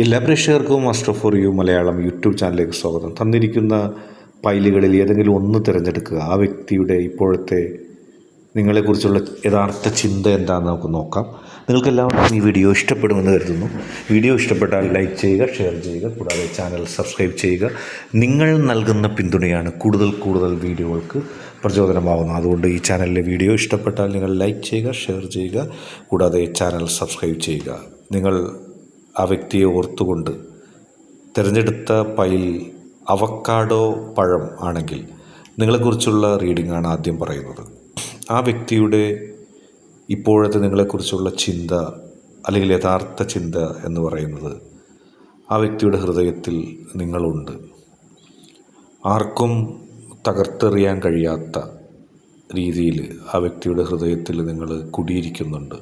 എല്ലാ പ്രേക്ഷകർക്കും master for you Malayalam YouTube ചാനലിലേക്ക് സ്വാഗതം. തന്നിരിക്കുന്ന ഫയലുകളിൽ ഏതെങ്കിലും ഒന്ന് തിരഞ്ഞെടുക്കുക. ആ വ്യക്തിയുടെ ഇപ്പോഴത്തെ നിങ്ങളെക്കുറിച്ചുള്ള യഥാർത്ഥ ചിന്ത എന്താണെന്ന് നമുക്ക് നോക്കാം. നിങ്ങൾക്കെല്ലാവർക്കും ഈ വീഡിയോ ഇഷ്ടപ്പെടുമെന്ന് കരുതുന്നു. വീഡിയോ ഇഷ്ടപ്പെട്ടാൽ ലൈക്ക് ചെയ്യുക ഷെയർ ചെയ്യുക കൂടാതെ ചാനൽ സബ്സ്ക്രൈബ് ചെയ്യുക. നിങ്ങൾ നൽകുന്ന പിന്തുണയാണ് കൂടുതൽ കൂടുതൽ വീഡിയോകൾക്ക് പ്രചോദനമാകുന്നത് അതുകൊണ്ട് ഈ ചാനലിലെ വീഡിയോ ഇഷ്ടപ്പെട്ടാൽ നിങ്ങൾ ലൈക്ക് ചെയ്യുക ഷെയർ ചെയ്യുക കൂടാതെ ചാനൽ സബ്സ്ക്രൈബ് ചെയ്യുക. നിങ്ങൾ ആ വ്യക്തിയെ ഓർത്തുകൊണ്ട് തിരഞ്ഞെടുത്ത പൈൽ അവക്കാഡോ പഴം ആണെങ്കിൽ നിങ്ങളെക്കുറിച്ചുള്ള റീഡിംഗ് ആണ് ആദ്യം പറയുന്നത്. ആ വ്യക്തിയുടെ ഇപ്പോഴത്തെ നിങ്ങളെക്കുറിച്ചുള്ള ചിന്ത അല്ലെങ്കിൽ യഥാർത്ഥ ചിന്ത എന്ന് പറയുന്നത് ആ വ്യക്തിയുടെ ഹൃദയത്തിൽ നിങ്ങളുണ്ട്. ആർക്കും തകർത്തെറിയാൻ കഴിയാത്ത രീതിയിൽ ആ വ്യക്തിയുടെ ഹൃദയത്തിൽ നിങ്ങൾ കുടിയിരിക്കുന്നുണ്ട്.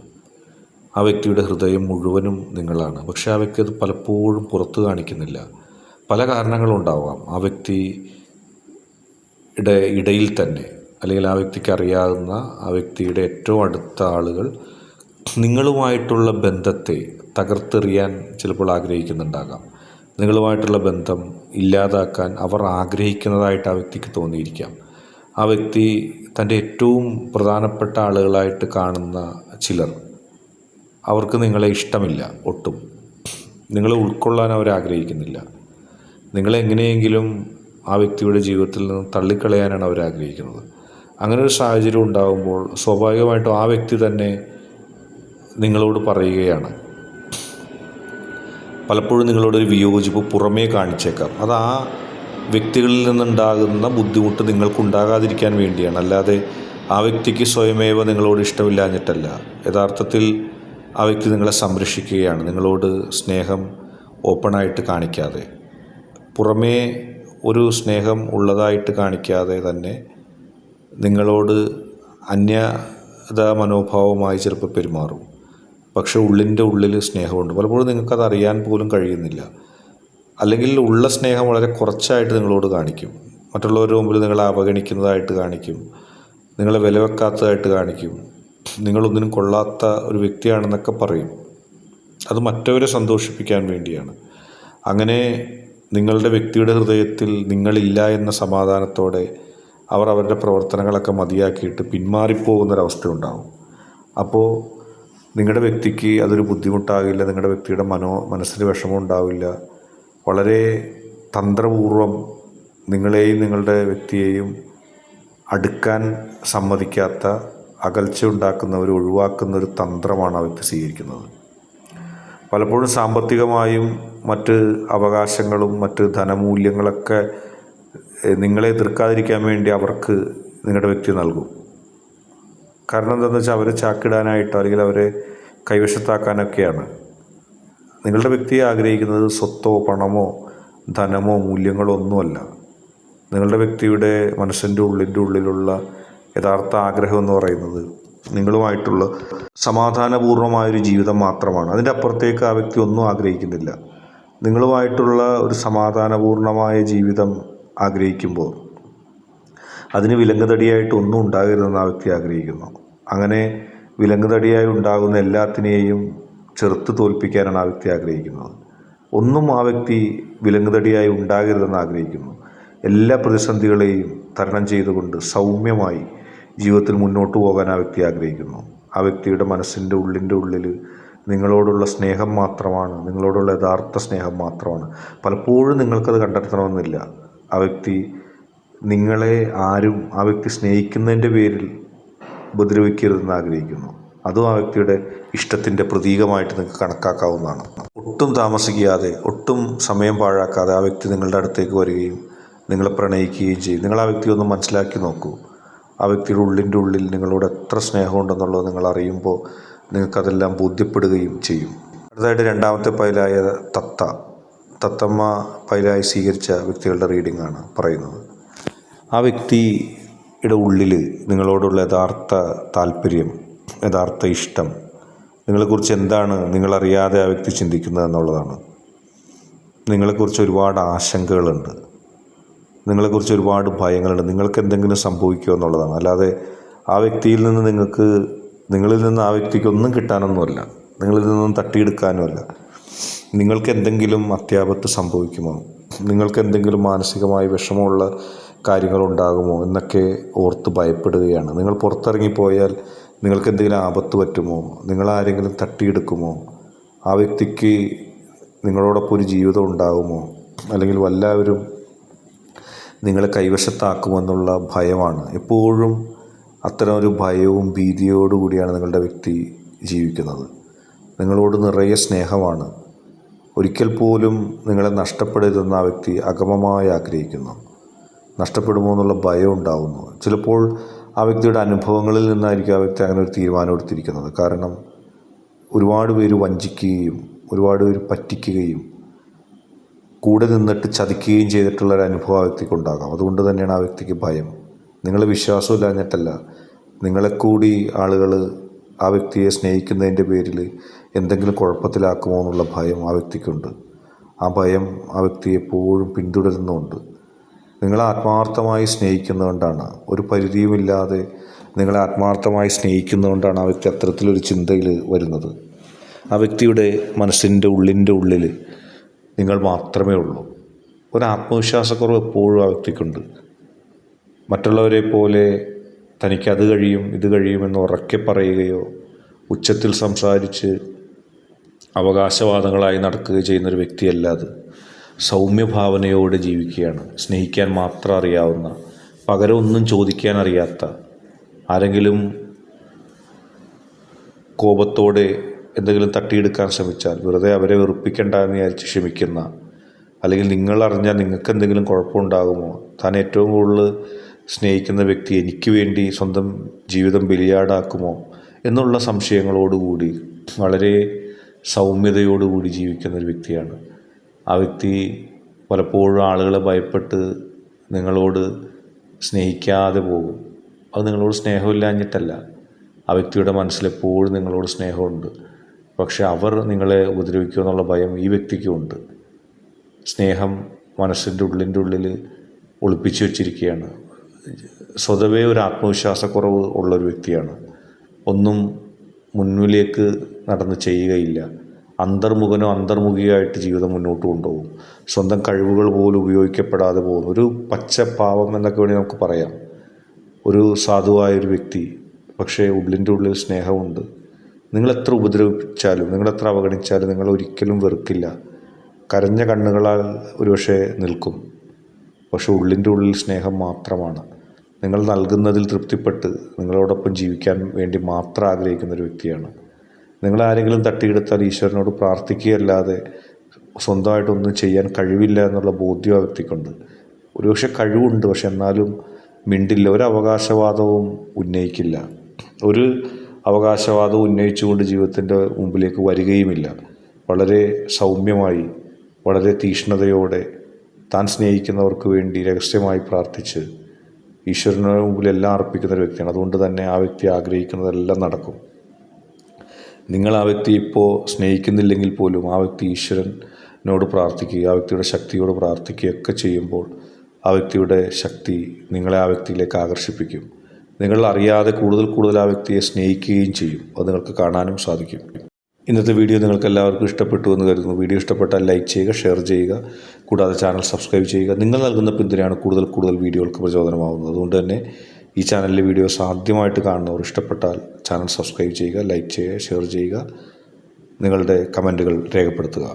ആ വ്യക്തിയുടെ ഹൃദയം മുഴുവനും നിങ്ങളാണ്. പക്ഷേ ആ വ്യക്തി അത് പലപ്പോഴും പുറത്ത് കാണിക്കുന്നില്ല. പല കാരണങ്ങളുണ്ടാവാം ആ വ്യക്തിയുടെ ഇടയിൽ തന്നെ അല്ലെങ്കിൽ ആ വ്യക്തിക്ക് അറിയാവുന്ന ആ വ്യക്തിയുടെ ഏറ്റവും അടുത്ത ആളുകൾ നിങ്ങളുമായിട്ടുള്ള ബന്ധത്തെ തകർത്തെറിയാൻ ചിലപ്പോൾ ആഗ്രഹിക്കുന്നുണ്ടാകാം. നിങ്ങളുമായിട്ടുള്ള ബന്ധം ഇല്ലാതാക്കാൻ അവർ ആഗ്രഹിക്കുന്നതായിട്ട് ആ വ്യക്തിക്ക് തോന്നിയിരിക്കാം. ആ വ്യക്തി തന്റെ ഏറ്റവും പ്രധാനപ്പെട്ട ആളുകളായിട്ട് കാണുന്ന ചിലർ അവർക്ക് നിങ്ങളെ ഇഷ്ടമില്ല ഒട്ടും. നിങ്ങളെ ഉൾക്കൊള്ളാൻ അവർ ആഗ്രഹിക്കുന്നില്ല. നിങ്ങളെ എങ്ങനെയെങ്കിലും ആ വ്യക്തിയുടെ ജീവിതത്തിൽ നിന്ന് തള്ളിക്കളയാനാണ് അവർ ആഗ്രഹിക്കുന്നത്. അങ്ങനെ ഒരു സാഹചര്യം ഉണ്ടാകുമ്പോൾ സ്വാഭാവികമായിട്ടും ആ വ്യക്തി തന്നെ നിങ്ങളോട് പറയുകയാണ്. പലപ്പോഴും നിങ്ങളോടൊരു വിയോജിപ്പ് പുറമേ കാണിച്ചേക്കാം. അത് ആ വ്യക്തികളിൽ നിന്നുണ്ടാകുന്ന ബുദ്ധിമുട്ട് നിങ്ങൾക്കുണ്ടാകാതിരിക്കാൻ വേണ്ടിയാണ്. അല്ലാതെ ആ വ്യക്തിക്ക് സ്വയമേവ നിങ്ങളോട് ഇഷ്ടമില്ലാഞ്ഞിട്ടല്ല. യഥാർത്ഥത്തിൽ ആ വ്യക്തി നിങ്ങളെ സംരക്ഷിക്കുകയാണ്. നിങ്ങളോട് സ്നേഹം ഓപ്പണായിട്ട് കാണിക്കാതെ പുറമേ ഒരു സ്നേഹം ഉള്ളതായിട്ട് കാണിക്കാതെ തന്നെ നിങ്ങളോട് അന്യത മനോഭാവമായി ചിലപ്പോൾ പെരുമാറും. പക്ഷേ ഉള്ളിന്റെ ഉള്ളിൽ സ്നേഹമുണ്ട്. പലപ്പോഴും നിങ്ങൾക്കത് അറിയാൻ പോലും കഴിയുന്നില്ല. അല്ലെങ്കിൽ ഉള്ള സ്നേഹം വളരെ കുറച്ചായിട്ട് നിങ്ങളോട് കാണിക്കും. മറ്റുള്ളവരുടെ മുമ്പിൽ നിങ്ങളെ അവഗണിക്കുന്നതായിട്ട് കാണിക്കും. നിങ്ങളെ വിലവെക്കാത്തതായിട്ട് കാണിക്കും. നിങ്ങളൊന്നിനും കൊള്ളാത്ത ഒരു വ്യക്തിയാണെന്നൊക്കെ പറയും. അത് മറ്റവരെ സന്തോഷിപ്പിക്കാൻ വേണ്ടിയാണ്. അങ്ങനെ നിങ്ങളുടെ വ്യക്തിയുടെ ഹൃദയത്തിൽ നിങ്ങളില്ല എന്ന സമാധാനത്തോടെ അവർ അവരുടെ പ്രവർത്തനങ്ങളൊക്കെ മതിയാക്കിയിട്ട് പിന്മാറിപ്പോകുന്നൊരവസ്ഥയുണ്ടാവും. അപ്പോൾ നിങ്ങളുടെ വ്യക്തിക്ക് അതൊരു ബുദ്ധിമുട്ടാകില്ല നിങ്ങളുടെ വ്യക്തിയുടെ മനോ മനസ്സിന് വിഷമം ഉണ്ടാവില്ല വളരെ തന്ത്രപൂർവം നിങ്ങളെയും നിങ്ങളുടെ വ്യക്തിയെയും അടുക്കാൻ സമ്മതിക്കാത്ത അകൽച്ച ഉണ്ടാക്കുന്നവർ ഒഴിവാക്കുന്ന ഒരു തന്ത്രമാണ് ആ വ്യക്തി സ്വീകരിക്കുന്നത്. പലപ്പോഴും സാമ്പത്തികമായും മറ്റ് അവകാശങ്ങളും മറ്റ് ധനമൂല്യങ്ങളൊക്കെ നിങ്ങളെ എതിർക്കാതിരിക്കാൻ വേണ്ടി അവർക്ക് നിങ്ങളുടെ വ്യക്തി നൽകും. കാരണം എന്താണെന്ന് വെച്ചാൽ അവരെ ചാക്കിടാനായിട്ടോ അല്ലെങ്കിൽ അവരെ കൈവശത്താക്കാനൊക്കെയാണ്. നിങ്ങളുടെ വ്യക്തിയെ ആഗ്രഹിക്കുന്നത് സ്വത്തോ പണമോ ധനമോ മൂല്യങ്ങളോ ഒന്നുമല്ല. നിങ്ങളുടെ വ്യക്തിയുടെ മനസ്സിന്റെ ഉള്ളിന്റെ ഉള്ളിലുള്ള യഥാർത്ഥ ആഗ്രഹം എന്ന് പറയുന്നത് നിങ്ങളുമായിട്ടുള്ള സമാധാനപൂർണമായൊരു ജീവിതം മാത്രമാണ്. അതിന്റെ അപ്പുറത്തേക്ക് ആ വ്യക്തി ഒന്നും ആഗ്രഹിക്കുന്നില്ല. നിങ്ങളുമായിട്ടുള്ള ഒരു സമാധാനപൂർണമായ ജീവിതം ആഗ്രഹിക്കുമ്പോൾ അതിന് വിലങ്ങുതടിയായിട്ട് ഒന്നും ഉണ്ടാകരുതെന്ന് ആ വ്യക്തി ആഗ്രഹിക്കുന്നു. അങ്ങനെ വിലങ്ങുതടിയായി ഉണ്ടാകുന്ന എല്ലാത്തിനെയും ചെറുത്ത് തോൽപ്പിക്കാനാണ് ആ വ്യക്തി ആഗ്രഹിക്കുന്നത്. ഒന്നും ആ വ്യക്തി വിലങ്ങുതടിയായി ഉണ്ടാകരുതെന്ന് ആഗ്രഹിക്കുന്നു. എല്ലാ പ്രതിസന്ധികളെയും തരണം ചെയ്തുകൊണ്ട് സൗമ്യമായി ജീവിതത്തിൽ മുന്നോട്ട് പോകാൻ ആ വ്യക്തി ആഗ്രഹിക്കുന്നു. ആ വ്യക്തിയുടെ മനസ്സിന്റെ ഉള്ളിന്റെ ഉള്ളിൽ നിങ്ങളോടുള്ള സ്നേഹം മാത്രമാണ് നിങ്ങളോടുള്ള യഥാർത്ഥ സ്നേഹം മാത്രമാണ്. പലപ്പോഴും നിങ്ങൾക്കത് കണ്ടെത്തണമെന്നില്ല. ആ വ്യക്തി നിങ്ങളെ ആരും ആ വ്യക്തി സ്നേഹിക്കുന്നതിന്റെ പേരിൽ ഉപദ്രവിക്കരുതെന്ന് ആഗ്രഹിക്കുന്നു. അതും ആ വ്യക്തിയുടെ ഇഷ്ടത്തിന്റെ പ്രതീകമായിട്ട് നിങ്ങൾക്ക് കണക്കാക്കാവുന്നതാണ്. ഒട്ടും താമസിക്കാതെ ഒട്ടും സമയം പാഴാക്കാതെ ആ വ്യക്തി നിങ്ങളുടെ അടുത്തേക്ക് വരികയും നിങ്ങളെ പ്രണയിക്കുകയും ചെയ്യും. നിങ്ങൾ ആ വ്യക്തിയൊന്ന് മനസ്സിലാക്കി നോക്കൂ. ആ വ്യക്തിയുടെ ഉള്ളിന്റെ ഉള്ളിൽ നിങ്ങളോട് എത്ര സ്നേഹമുണ്ടെന്നുള്ളത് നിങ്ങൾ അറിയുമ്പോൾ നിങ്ങൾക്കതെല്ലാം ബോധ്യപ്പെടുകയും ചെയ്യും. അടുത്തതായിട്ട് രണ്ടാമത്തെ പൈലായ തത്ത. തത്തമ്മ പൈലായി സ്വീകരിച്ച വ്യക്തികളുടെ റീഡിംഗ് ആണ് പറയുന്നത്. ആ വ്യക്തിയുടെ ഉള്ളിൽ നിങ്ങളോടുള്ള യഥാർത്ഥ താല്പര്യം യഥാർത്ഥ ഇഷ്ടം നിങ്ങളെക്കുറിച്ച് എന്താണ് നിങ്ങളറിയാതെ ആ വ്യക്തി ചിന്തിക്കുന്നത് എന്നുള്ളതാണ്. നിങ്ങളെക്കുറിച്ച് ഒരുപാട് ആശങ്കകളുണ്ട്. നിങ്ങളെക്കുറിച്ച് ഒരുപാട് ഭയങ്ങളുണ്ട്. നിങ്ങൾക്ക് എന്തെങ്കിലും സംഭവിക്കുമോ എന്നുള്ളതാണ്. അല്ലാതെ ആ വ്യക്തിയിൽ നിന്ന് നിങ്ങൾക്ക് നിങ്ങളിൽ നിന്ന് ആ വ്യക്തിക്ക് ഒന്നും കിട്ടാനൊന്നുമല്ല. നിങ്ങളിൽ നിന്നും തട്ടിയെടുക്കാനുമല്ല. നിങ്ങൾക്ക് എന്തെങ്കിലും അത്യാപത്ത് സംഭവിക്കുമോ? നിങ്ങൾക്ക് എന്തെങ്കിലും മാനസികമായി വിഷമമുള്ള കാര്യങ്ങളുണ്ടാകുമോ എന്നൊക്കെ ഓർത്ത് ഭയപ്പെടുകയാണ്. നിങ്ങൾ പുറത്തിറങ്ങിപ്പോയാൽ നിങ്ങൾക്ക് എന്തെങ്കിലും ആപത്ത് പറ്റുമോ? നിങ്ങളാരെങ്കിലും തട്ടിയെടുക്കുമോ? ആ വ്യക്തിക്ക് നിങ്ങളോടൊപ്പം ഒരു ജീവിതം ഉണ്ടാകുമോ? അല്ലെങ്കിൽ വല്ലവരും നിങ്ങളെ കൈവശത്താക്കുമെന്നുള്ള ഭയമാണ്. എപ്പോഴും അത്തരം ഒരു ഭയവും ഭീതിയോടുകൂടിയാണ് നിങ്ങളുടെ വ്യക്തി ജീവിക്കുന്നത്. നിങ്ങളോട് നിറയെ സ്നേഹമാണ്. ഒരിക്കൽ പോലും നിങ്ങളെ നഷ്ടപ്പെടരുതെന്ന് ആ വ്യക്തി അഗമമായി ആഗ്രഹിക്കുന്നു. നഷ്ടപ്പെടുമോ എന്നുള്ള ഭയം ഉണ്ടാവുന്നു. ചിലപ്പോൾ ആ വ്യക്തിയുടെ അനുഭവങ്ങളിൽ നിന്നായിരിക്കും ആ വ്യക്തി അങ്ങനെ ഒരു തീരുമാനം എടുത്തിരിക്കുന്നത്. കാരണം ഒരുപാട് പേര് വഞ്ചിക്കുകയും ഒരുപാട് പേര് പറ്റിക്കുകയും കൂടെ നിന്നിട്ട് ചതിക്കുകയും ചെയ്തിട്ടുള്ള ഒരു അനുഭവം ആ വ്യക്തിക്കുണ്ടാകാം അതുകൊണ്ട് തന്നെയാണ് ആ വ്യക്തിക്ക് ഭയം. നിങ്ങൾ വിശ്വാസമില്ലാഞ്ഞിട്ടല്ല നിങ്ങളെ കൂടി ആളുകൾ ആ വ്യക്തിയെ സ്നേഹിക്കുന്നതിന്റെ പേരിൽ എന്തെങ്കിലും കുഴപ്പത്തിലാക്കുമോ എന്നുള്ള ഭയം ആ വ്യക്തിക്കുണ്ട്. ആ ഭയം ആ വ്യക്തി എപ്പോഴും പിന്തുടരുന്നുണ്ട്. നിങ്ങളെ ആത്മാർത്ഥമായി സ്നേഹിക്കുന്നതുകൊണ്ടാണ്. ഒരു പരിധിയുമില്ലാതെ നിങ്ങളെ ആത്മാർത്ഥമായി സ്നേഹിക്കുന്നതുകൊണ്ടാണ് ആ വ്യക്തി അത്തരത്തിലൊരു ചിന്തയിൽ വരുന്നത്. ആ വ്യക്തിയുടെ മനസ്സിന്റെ ഉള്ളിന്റെ ഉള്ളിൽ നിങ്ങൾ മാത്രമേ ഉള്ളൂ. ഒരു ആത്മവിശ്വാസക്കുറവ് എപ്പോഴും ആ വ്യക്തിക്കുണ്ട്. മറ്റുള്ളവരെ പോലെ തനിക്ക് കഴിയും ഇത് കഴിയുമെന്ന് ഉറക്കെ പറയുകയോ ഉച്ചത്തിൽ സംസാരിച്ച് അവകാശവാദങ്ങളായി നടക്കുകയോ ചെയ്യുന്നൊരു വ്യക്തിയല്ല അത്. സൗമ്യഭാവനയോടെ ജീവിക്കുകയാണ്. സ്നേഹിക്കാൻ മാത്രം അറിയാവുന്ന പകരം ഒന്നും ചോദിക്കാൻ അറിയാത്ത ആരെങ്കിലും കോപത്തോടെ എന്തെങ്കിലും തട്ടിയെടുക്കാൻ ശ്രമിച്ചാൽ വെറുതെ അവരെ വെറുപ്പിക്കേണ്ട എന്ന് വിചാരിച്ച് ക്ഷമിക്കുന്ന അല്ലെങ്കിൽ നിങ്ങൾ അറിഞ്ഞാൽ നിങ്ങൾക്ക് എന്തെങ്കിലും കുഴപ്പമുണ്ടാകുമോ? താൻ ഏറ്റവും കൂടുതൽ സ്നേഹിക്കുന്ന വ്യക്തി എനിക്ക് വേണ്ടി സ്വന്തം ജീവിതം ബലിയാടാക്കുമോ? എന്നുള്ള സംശയങ്ങളോടുകൂടി വളരെ സൗമ്യതയോടുകൂടി ജീവിക്കുന്ന ഒരു വ്യക്തിയാണ്. ആ വ്യക്തി പലപ്പോഴും ആളുകളെ ഭയപ്പെട്ട് നിങ്ങളോട് സ്നേഹിക്കാതെ പോകും. അത് നിങ്ങളോട് സ്നേഹമില്ലാഞ്ഞിട്ടല്ല. ആ വ്യക്തിയുടെ മനസ്സിലെപ്പോഴും നിങ്ങളോട് സ്നേഹമുണ്ട്. പക്ഷെ അവർ നിങ്ങളെ ഉപദ്രവിക്കുമോ എന്നുള്ള ഭയം ഈ വ്യക്തിക്കുമുണ്ട് സ്നേഹം മനസ്സിന്റെ ഉള്ളിന്റെ ഉള്ളിൽ ഒളിപ്പിച്ചു വച്ചിരിക്കുകയാണ്. സ്വതവേ ഒരു ആത്മവിശ്വാസക്കുറവ് ഉള്ളൊരു വ്യക്തിയാണ്. ഒന്നും മുന്നിലേക്ക് നടന്ന് ചെയ്യുകയില്ല. അന്തർമുഖനോ അന്തർമുഖിയായിട്ട് ജീവിതം മുന്നോട്ട് കൊണ്ടുപോകും. സ്വന്തം കഴിവുകൾ പോലും ഉപയോഗിക്കപ്പെടാതെ പോകും ഒരു പച്ചപ്പാവം എന്നൊക്കെ വേണമെങ്കിൽ നമുക്ക് പറയാം. ഒരു സാധുവായൊരു വ്യക്തി പക്ഷേ ഉള്ളിന്റെ ഉള്ളിൽ സ്നേഹമുണ്ട്. നിങ്ങൾ എത്ര ഉപദ്രവിച്ചാലും നിങ്ങൾ എത്ര അവഗണിച്ചാലും നിങ്ങൾ ഒരിക്കലും വെറുക്കില്ല. കരഞ്ഞ കണ്ണുകളാൽ ഒരുപക്ഷെ നിൽക്കും. പക്ഷെ ഉള്ളിന്റെ ഉള്ളിൽ സ്നേഹം മാത്രമാണ്. നിങ്ങൾ നൽകുന്നതിൽ തൃപ്തിപ്പെട്ട് നിങ്ങളോടൊപ്പം ജീവിക്കാൻ വേണ്ടി മാത്രം ആഗ്രഹിക്കുന്ന ഒരു വ്യക്തിയാണ്. നിങ്ങൾ ആരെങ്കിലും തട്ടിയെടുത്താൽ ഈശ്വരനോട് പ്രാർത്ഥിക്കുകയല്ലാതെ സ്വന്തമായിട്ടൊന്നും ചെയ്യാൻ കഴിവില്ല എന്നുള്ള ബോധ്യം ആ വ്യക്തിക്കുണ്ട്. ഒരുപക്ഷെ കഴിവുണ്ട് പക്ഷെ എന്നാലും മിണ്ടില്ല. ഒരു അവകാശവാദവും ഉന്നയിക്കില്ല. ഒരു അവകാശവാദവും ഉന്നയിച്ചുകൊണ്ട് ജീവിതത്തിന്റെ മുമ്പിലേക്ക് വരികയുമില്ല. വളരെ സൗമ്യമായി വളരെ തീഷ്ണതയോടെ താൻ സ്നേഹിക്കുന്നവർക്ക് വേണ്ടി രഹസ്യമായി പ്രാർത്ഥിച്ച് ഈശ്വരന് മുമ്പിൽ എല്ലാം അർപ്പിക്കുന്ന ഒരു വ്യക്തിയാണ്. അതുകൊണ്ട് തന്നെ ആ വ്യക്തി ആഗ്രഹിക്കുന്നതെല്ലാം നടക്കും. നിങ്ങൾ ആ വ്യക്തി ഇപ്പോൾ സ്നേഹിക്കുന്നില്ലെങ്കിൽ പോലും ആ വ്യക്തി ഈശ്വരനോട് പ്രാർത്ഥിക്കുകയും ആ വ്യക്തിയുടെ ശക്തിയോട് പ്രാർത്ഥിക്കുകയൊക്കെ ചെയ്യുമ്പോൾ ആ വ്യക്തിയുടെ ശക്തി നിങ്ങളെ ആ വ്യക്തിയിലേക്ക് ആകർഷിപ്പിക്കും. നിങ്ങൾ അറിയാതെ കൂടുതൽ കൂടുതൽ ആ വ്യക്തിയെ സ്നേഹിക്കുകയും ചെയ്യും. അത് നിങ്ങൾക്ക് കാണാനും സാധിക്കും. ഇന്നത്തെ വീഡിയോ നിങ്ങൾക്ക് എല്ലാവർക്കും ഇഷ്ടപ്പെട്ടു എന്ന് കരുതുന്നു. വീഡിയോ ഇഷ്ടപ്പെട്ടാൽ ലൈക്ക് ചെയ്യുക ഷെയർ ചെയ്യുക. കൂടാതെ ചാനൽ സബ്സ്ക്രൈബ് ചെയ്യുക. നിങ്ങൾ നൽകുന്ന പിന്തുണയാണ് കൂടുതൽ കൂടുതൽ വീഡിയോകൾക്ക് പ്രചോദനമാകുന്നത് അതുകൊണ്ട് തന്നെ ഈ ചാനലിലെ വീഡിയോസ് ആദ്യമായിട്ട് കാണുന്നവർ ഇഷ്ടപ്പെട്ടാൽ ചാനൽ സബ്സ്ക്രൈബ് ചെയ്യുക ലൈക്ക് ചെയ്യുക ഷെയർ ചെയ്യുക. നിങ്ങളുടെ കമന്റുകൾ രേഖപ്പെടുത്തുക.